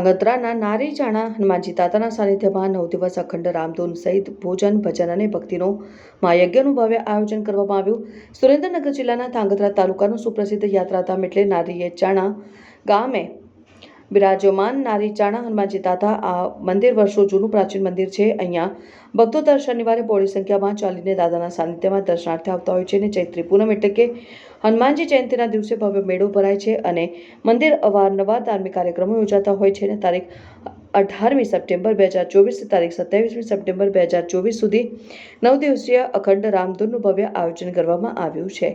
ધાંગધ્રાના નારી ચાણા હનુમાનજી તાતાના સાનિધ્યમાં નવ દિવસ અખંડ રામધૂન સહિત ભોજન, ભજન અને ભક્તિનો મહાયજ્ઞનું ભવ્ય આયોજન કરવામાં આવ્યું. સુરેન્દ્રનગર જિલ્લાના ધાંગધ્રા તાલુકાનું સુપ્રસિદ્ધ યાત્રાધામ એટલે નારીએ ચાણા ગામે બિરાજમાન નારી ચાણા હનુમાનજી તાતા આ મંદિર વર્ષો જૂનું પ્રાચીન મંદિર છે. અહીંયા ભક્તો દર શનિવારે બોડી સંખ્યામાં ચાલીને દાદાના સાનિધ્યમાં દર્શનાર્થે આવતા હોય છે અને ચૈત્રી પૂનમ એટલે કે હનુમાનજી જયંતિના દિવસે ભવ્ય મેળો ભરાય છે અને મંદિર અવારનવાર ધાર્મિક કાર્યક્રમો યોજાતા હોય છે અને તારીખ અઢારમી સપ્ટેમ્બર બે હજાર ચોવીસથી તારીખ સત્યાવીસમી સપ્ટેમ્બર બે હજાર ચોવીસ સુધી નવ દિવસીય અખંડ રામધૂનનું ભવ્ય આયોજન કરવામાં આવ્યું છે.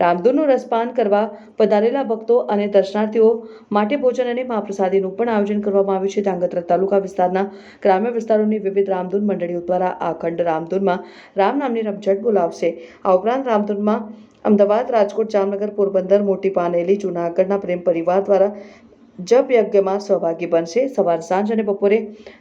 રામધૂનનું રસપાન કરવા પધારેલા ભક્તો અને દર્શનાર્થીઓ માટે ભોજન અને મહાપ્રસાદીનું પણ આયોજન કરવામાં આવ્યું છે. ધાંગધ્રા તાલુકા વિસ્તારના ગ્રામ્ય વિસ્તારોની વિવિધ રામધૂન મંડળીઓ દ્વારા આ અખંડ રામધૂનમાં રામ નામની રમઝટ બોલાવશે. આ ઉપરાંત રામધૂનમાં અમદાવાદ, રાજકોટ, જામનગર, પોરબંદર, મોટી પાનેલી, જૂનાગઢના પ્રેમ પરિવાર દ્વારા જપ યજ્ઞમાં સહભાગી બનશે. સવાર સાંજ અને બપોરે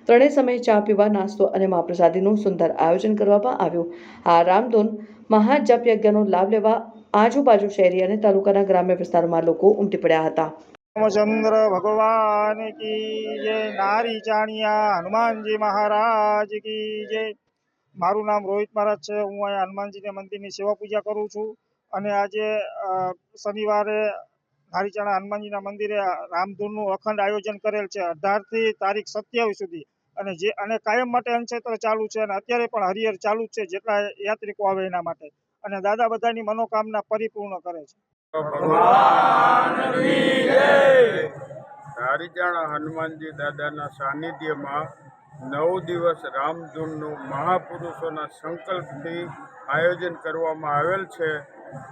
ત્રણેય સમયે ચા પીવા, નાસ્તો અને મહાપ્રસાદીનું સુંદર આયોજન કરવામાં આવ્યું. આ રામધૂન મહાજપ યજ્ઞનો લાભ લેવા આજુબાજુ શહેરી અને તાલુકાના ગ્રામ્ય વિસ્તારોમાં લોકો ઉમટી પડ્યા હતા. રામચંદ્ર ભગવાન કી જય, નારી ચાણિયા હનુમાનજી મહારાજ કી જય. મારું નામ રોહિત મહારાજ છે. હું અહીંયા હનુમાનજીના મંદિરની સેવા પૂજા કરું છું. અને આજે શનિવારે હારીચાણા હનુમાનજીના મંદિરે રામધૂનનું અખંડ આયોજન કરેલ છે. અઢારથી તારીખ સત્યાવીસ સુધી. અને જે, અને કાયમ માટે અંશેત્ર ચાલુ છે અને અત્યારે પણ હરિહર ચાલુ છે જેટલા યાત્રિકો આવે એના માટે. અને દાદા બધાની મનોકામના પરિપૂર્ણ કરે છે. હરિજાણા હનુમાનજી દાદાના સાનિધ્યમાં નવ દિવસ રામધૂનનું મહાપુરુષોના સંકલ્પથી આયોજન કરવામાં આવેલ છે.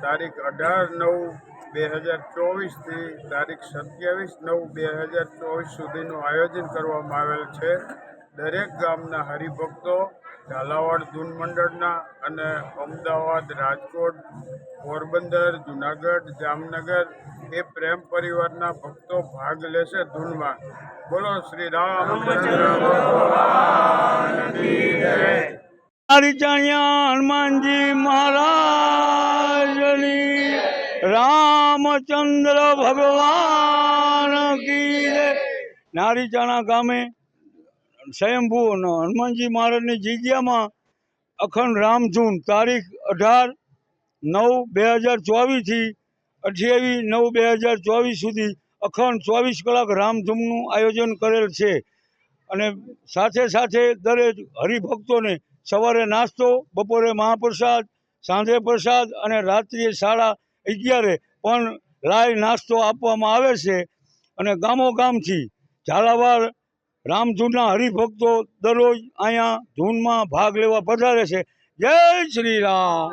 તારીખ અઢાર નવ બે હજાર ચોવીસથી તારીખ સત્યાવીસ નવ બે હજાર ચોવીસ સુધીનું આયોજન કરવામાં આવેલ છે. દરેક ગામના હરિભક્તો ઝાલાવાડ ધૂન મંડળના અને અમદાવાદ રાજકોટ, પોરબંદર, જુનાગઢ, જામનગર એ પ્રેમ પરિવારના ભક્તો ભાગ લેશે ધૂનમાં. બોલો શ્રી રામચંદ્ર હરિચાણિયા હનુમાનજી મહારાજની. રામચંદ્ર ભગવાન કી નારીચાણા ગામે સ્વયંભૂ હનુમાનજી મહારાજની જગ્યામાં અખંડ રામધૂન તારીખ અઢાર નવ બે હજાર ચોવીસથી અઠ્યાવીસ નવ બે હજાર ચોવીસ સુધી અખંડ ચોવીસ કલાક રામધૂનનું આયોજન કરેલ છે. અને સાથે સાથે દરેક હરિભક્તોને સવારે નાસ્તો, બપોરે મહાપ્રસાદ, સાંજે પ્રસાદ અને રાત્રિએ સાડા અગિયારે પણ લાય નાસ્તો આપવામાં આવે છે. અને ગામો ગામથી ઝાલાવાડ, રામધૂનના હરિભક્તો દરરોજ અહીંયા ધૂનમાં ભાગ લેવા પધારે છે. જય શ્રી રામ.